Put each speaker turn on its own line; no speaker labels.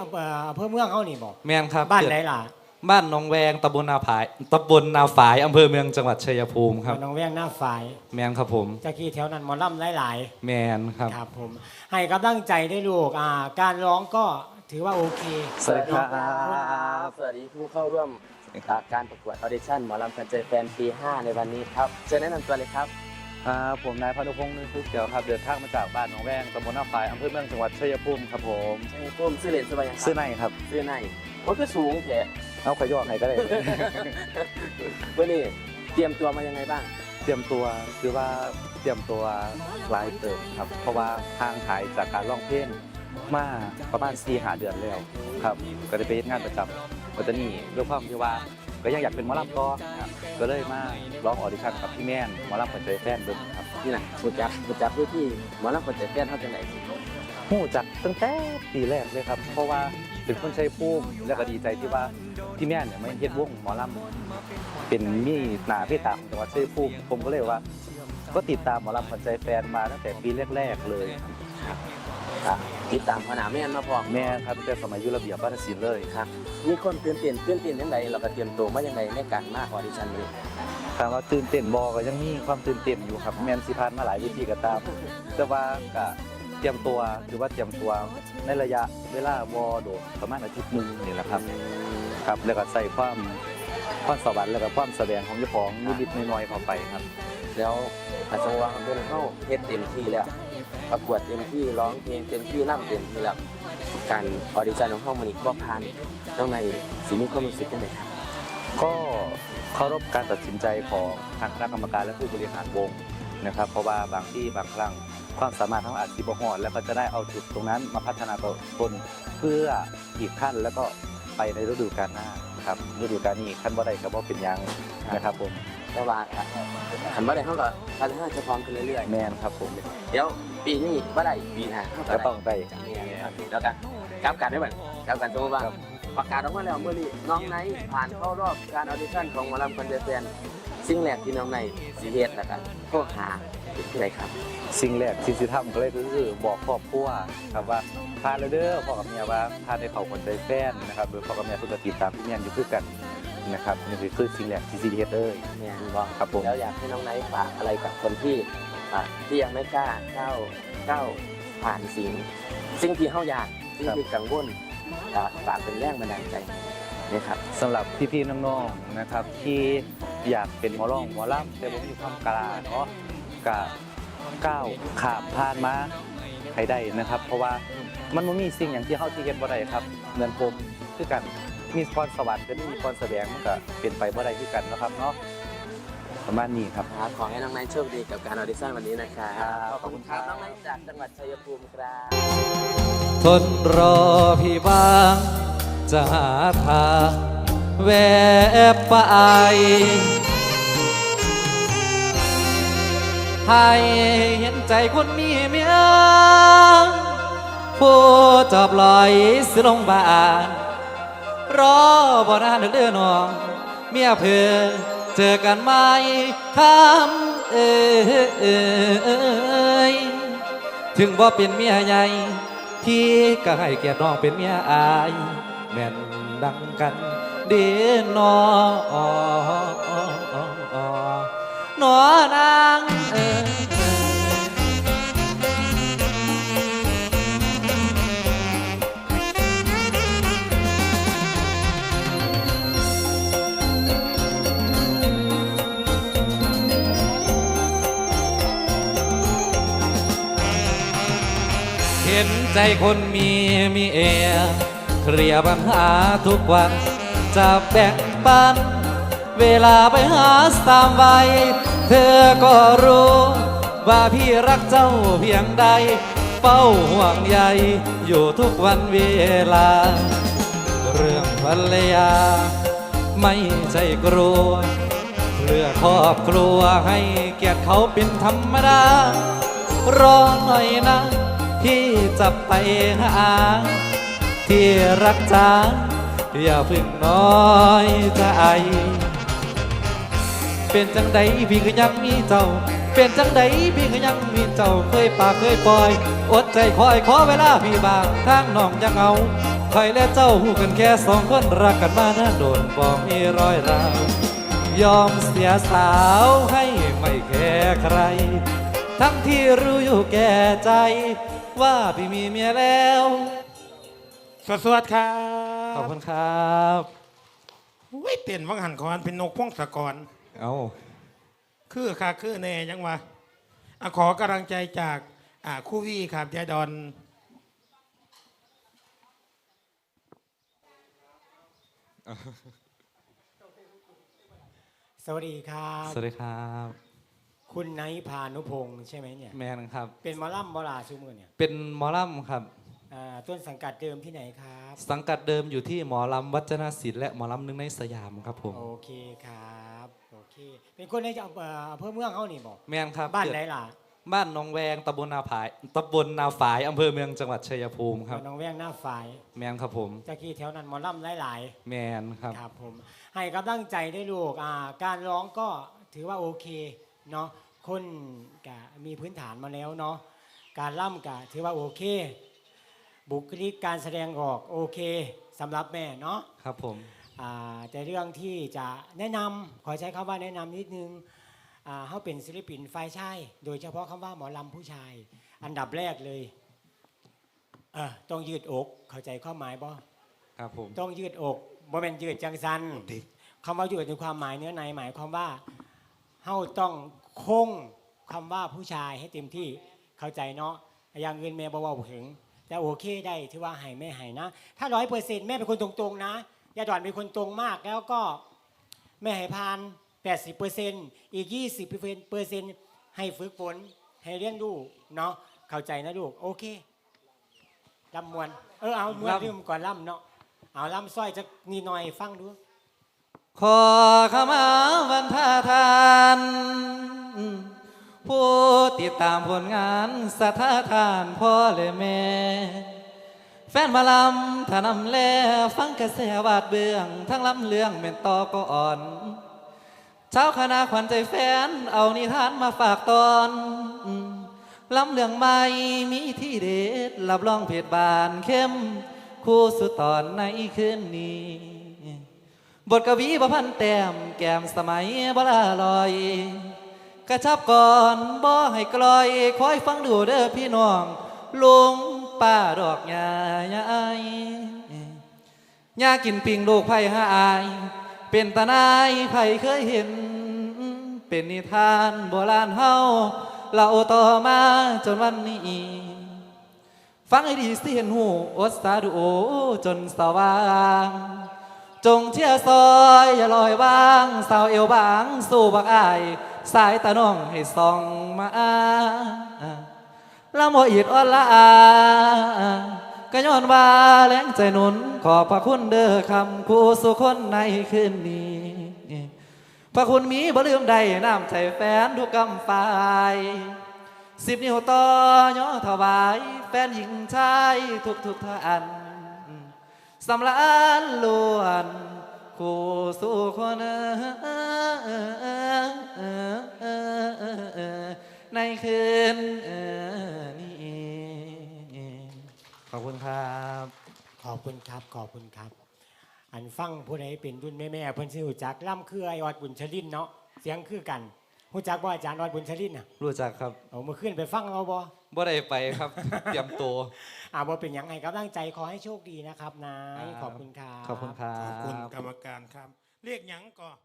อำเภออำเภอเมืองเขานี่บอก
แมนครับ
บ้าน
เกิด
ไหนล่ะ
บ้านหนองแวงตำบลนาฝายตำบลนาฝายอำเภอเมืองจังหวัดชัยภูมิครับ
น้องแวงหน้าฝ่าย
แมนครับผม
จากที่แถวนั้นหมอลำหลาย
แมนครับ
ๆครับผม ให้กำลังใจได้ลูกอ่าการร้องก็ถือว่าโอเค
สวัสดีครับ
บสวัสดีผู้เข้าร่วมการประกวดออดิชั่นหมอลำแฟนใจแฟนปี 5 ในวันนี้ครับ เชิญแนะนำตัวเลยครับ
ครับผมนายพานุพงศ์นึกทุกเกี่ยวครับเดินทางมาจากบ้านหนองแวงตำบลหน้าฝายอำเภอเมืองจังหวัดชัยภูมิครับผม
ใช่ปุ้มซื้อเลนสบายยังครับ
ซื้อในครับ
ซื้อในว่าคือสูงแค่
เอาขยอดไหนก็ได้
เมื่อนี้เตรียมตัวมายังไงบ้าง
เตรียมตัวคือว่าเตรียมตัวหลายเติบครับ เพราะว่าห่างหายจากการร้องเพลงมาประมาณ4หาเดือนแล้วครับ ก็ได้ไปเฮ็ดงานประจำปัตตานีด้วยความที่ว่า ก็ยังอยากเป็นหมอลำต่อครับก็เลยมาร้องออดิชั่นกับพี่แม่นหมอลำคนใจแฟนเบิ่งครับ
นี่นะบุจับบุจับด้วยที่หมอลำแฟนใจแฟนเท่าจังไหน
หูจักตั้งแต่ปีแรกเลยครับ เพราะว่าเป็นคนชัยภูมิและก็ดีใจที่ว่าพี่แม่เนี่ยไม่เฮ็ดวงหมอลำเป็นมีหนาพี่ตาของจังหวัดชัยภูมิผมก็เลยว่า ก็ติดตามหมอลำขวัญใจแฟนมาตั้งแต่ปีแรก ๆเลย
ครับ ติดตามพนาแม่นมาพร้อม
แม่ครับตั้งแต่สมัยอยุระเบียบวัฒนศิลป์เลย
ครับมีคนตื่นเต้นตื่นเต้นยังไงเราก็เตรียมตัวมายังไงในการมาออดิชั่นนี้
ถามว่าตื่นเต้นบอก็ยังมีความตื่นเต้นอยู่ครับแมนสิพานมาหลายวิธีก็ตาม แต่ว่าก็เตรียมตัวคือว่าเตรียมตัวในระยะเวลาวอโดดประมาณอาทิตย์หนึงนี่แหละครับครับแล้วก็ใส่ความความสวรรค์แล้วก็ความแสดงของเจ้าของนิดๆน้อยๆเข้าไปครับ
แล้วอาจจะว่าเป็นเข้าเฮ็ดเต็มที่แล้ว ประกวดเต็มที่ร้องเพลงเต็มที่ร่ำเต็มที่แล้วการออดิชั่นของห้องมันอีกก็ผ่านน้องในสีมีความรู้สึกยังไงครับ
ก็เคารพการตัดสินใจของทางคณะกรรมการและผู้บริหารวงนะครับ เพราะว่าบางที่บางครั้งความสามารถของอาชีพหอดแล้วก็จะได้เอาจุดตรงนั้นมาพัฒนาตัวตนเพื่ออีกขั้นแล้วก็ไปในฤดูกาลหน้าครับฤดูกาลนี้ขั้นว่าใดก็บ่เป็นยังนะครับผม
แต่ว่าหันมาได้เท่ากับพัฒนาจะพร้อมขึ้นเรื่อย
แมนครับผม
ๆ เดี๋ยวปีนี้ว่าได้ปีหน้าเท่า
ก็
กับ
ต้องไป
แล้วกันกลับกันได้ไหมกลับกันสมมติว่า
ครับ
ประกาศออกมาแล้วเมื่อนี้น้องไนท์ผ่านเข้ารอบการออดิชั่นของหมอลำคอนเดแฟนสิ่งแรกที่น้องไนท์สีเฮ็ดนะครับโทรหาเป็นที่ไหนครับ
สิ่งแรกที่สิทำก็เลยคือบอกครอบครัวครับว่าพาเลยเด้อพ่อกับเมียว่าพาได้เขาคนใจแฟนนะครับโดยพ่อกับเมียเพิ่งติดตามพี่แม่นอยู่คือกัน นะครับนี่คือสิ่งแรกที่สิเฮ็ดเลย
เนี่ยบอก
ครับผม
แล้วอยากให้น้องไนท์ฝากอะไรกับคนที่อะที่ยังไม่กล้าก้าวก้าวผ่านสิ่งสิ่งที่เขาอยากสิ่งที่กังวลอะฝากเป็นแรงบันดาลใจนะครับ
สำหรับพี่ๆน้องๆนะครับ ที่อยากเป็นหมอร้องหมอลำแต่บ่มีความกล้าเนาะก็ก้าวข้ามผ่านมาให้ได้นะครับ เพราะว่ามันบ่มีสิ่งอย่างที่เฮาที่เฮ็ดบ่ได้ครับเหมือนผมคือกัน มีพรสวรรค์แต่ไม่มีพรแสดงมันก็เป็นไปบ่ได้คือกันเนาะครับเนาะประมาณนี้ครับ
ครับขอให้น้องไนท์โชคดีกับการออดิชั่นวันนี้นะครับ
ครับ
ขอบคุณครับ น้องไนท์จากจังหวัดชัยภูมิครับ
ทนรอพี่บ้าง จะหาทางแวบไป ให้เห็นใจคนมีเมียผู้จอบลอยสิลงบาน รอบ่นานเด้อน้องเมียเพื่อเจอกันไหมคำเอ้ยถึงบ่เป็นเมียใหญ่พี่ก็ให้เกียรติน้องเป็นเมียอายแม่นดังกันเดีนอนอนาง ใจคนมีมีเอเคลียร์ปัญหาทุกวัน จะแบ่งปัน เวลาไปหาสามใบเธอก็รู้ ว่าพี่รักเจ้าเพียงใดเฝ้าห่วงใยอยู่ทุกวันเวลา เรื่องภรรยา ไม่ใช่กลัวเพื่อครอบครัวให้เกียรติเขาเป็นธรรมดา รอหน่อยนะ ที่จะไปหา ที่รักจ้าอย่าพึ่งน้อยใจ เป็นจังใดพี่ก็ยังมีเจ้า เป็นจังใดพี่ก็ยังมีเจ้าเคยปากเคยปล่อย อดใจคอยขอเวลาพี่บางทางน้องยังเอาคอยและเจ้าหูกันแค่สองคนรักกันมาน่าโดนบองมีรอยร้าวยอมเสียสาวให้ไม่แคร์ใคร ทั้งที่รู้อยู่แก่ใจ ว่าพี่มีเมียแล้ว
สวสวดครั
ขอบบคุณครับ
อุ้ยเต้นวังหันคอนเป็นนกพงศกร
เอา
คือค่ะคือแน่ยังวะอะขอกำลังใจจากอ่าคู่วี่ครับยายดอน
สวัสดีครับ
สวัสดีครับ
คุณไนท์พานุพงศ์ใช่ไหมเนี่ย
แมนครับ
เป็นหมอลัมบลาซูมือเนี่ย
เป็นหมอลำครับ
อ่าต้นสังกัดเดิมที่ไหนครับ
สังกัดเดิมอยู่ที่หมอลำวัจนศิลป์และหมอลำหนึ่งในสยามครับผม
โอเคครับ โอเค เป็นคนในจะเอ่ออำเภอเมืองเขานี่บอก
แมนครับ
บ้าน
เกิด
ไหนล่ะ
บ้านหนองแวงตำบลนาฝายตำบลนาฝายอำเภอเมืองจังหวัดชัยภูมิครับ
น้องแวงหน้าฝ่าย
แมนครับผม
ตะกี้แถวนั้นหมอลัมหลายๆ
แมนครับ
ครับผมให้กำลังใจได้ลูกอ่าการร้องก็ถือว่าโอเคเนาะ คนกะมีพื้นฐานมาแล้วเนาะการล่ำกะถือว่าโอเค บุคลิกการแสดงออกโอเคสำหรับแม่เนาะ
ครับผม
อ่าแต่เรื่องที่จะแนะนำขอใช้คำว่าแนะนำนิดนึงอ่าเขาเป็นศิลปินฝ่ายชายโดยเฉพาะคำว่าหมอลำผู้ชาย อันดับแรกเลยเออต้องยืดอกเข้าใจข้อหมายบ่
ครับผม
ต้องยืดอกบ่เป็นยืดจังสันคำว่ายืดในความหมายเนื้อในหมายความว่าเฮาต้อง คงคำว่าผู้ชายให้เต็มที่เข้าใจเนาะอย่างเงินแม่บ่เว้าถึง แต่โอเคได้ที่ว่าให้แม่ให้นะ ถ้าร้อยเปอร์เซ็นต์แม่เป็นคนตรงๆนะยาดอนเป็นคนตรงมากแล้วก็แม่ให้พาน80เปอร์เซ็นต์อีก20เปอร์เซ็นต์ให้ฝึกฝนให้เรียนรู้เนาะเข้าใจนะลูกโอเคลำมวนเออเอามวนลืมก่อนล่ำเนาะเอาลำสร้อยจะนีหน่อยฟังดู
ขอขมาวันท่า ตามผลงานสถาทานพ่อและแม่ แฟนมาลำถ้านำแลฟังกระแสวาดเบื้อง ทั้งลำเรื่องเป็นตอก็อ่อน เช้าคณะขวัญใจแฟน เอานิทานมาฝากตอนลำเรื่องใหม่มีที่เด็ดรับรองเพจบานเข้ม คู่สุดตอนในคืนนี้ บทกวีประพันธ์แต้มแก้มสมัยบลาลอย กระชับก่อนบ่ให้กลอยคอยฟังดูเด้อพี่น้องลุงป้าดอกยายายยากินปิงลูกไผ่ห้าอาย เป็นตาหนายไผ่เคยเห็น เป็นนิทานโบราณเฮาเล่าต่อมาจนวันนี้ ฟังให้ดีสิเห็นหูอดสาดูโอจนสว่างจงเชื่อซอยอย่าลอยวาง สาวเอวบาง สู่บักอาย สายตาน้องให้ส่องมาละโมอิดอ่อนละอาก็ย้อนว่าแรงใจหนุน ขอบพระคุณเด้อคำคู่สุคนในคืนนี้ พระคุณมีบ่ลืมใดน้ำใจแฟนทุกกำฝ่ายสิบนิ้วต่อย่อถวาย แฟนหญิงชายทุกทุกท่านสำลานล้วนคู่สู่คน ในคืนนี้ขอบคุณครับ
ขอบคุณครับ ขอบคุณครับ อันฟังผู้ใดเป็นรุ่นแม่แม่ๆเพิ่นสิรู้จักล่ำคือไอออดบุญชลินเนาะเสียงคือกันรู้จักว่าอาจารย์ออดบุญชลินน่ะ
รู้จักครับ
เอามาขึ้นไปฟังเราบ่
บ่ได้ไปครับ เตรียมตัว
อ่าบ่เป็นหยังไงกำลังใจขอให้โชคดีนะครับนาย
ครับ
ขอบคุณครับ
ขอบคุณครั
ขอบคุณ
บ
กรรมการครับ เรียกหยังก่อน